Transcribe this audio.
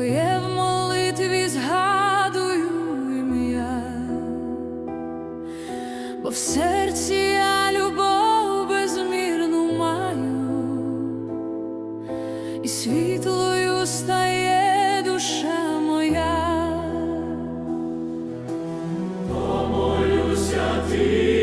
твоє в молитві згадую ім'я, бо в серці я любов безмірну маю, і світлою стає душа моя. І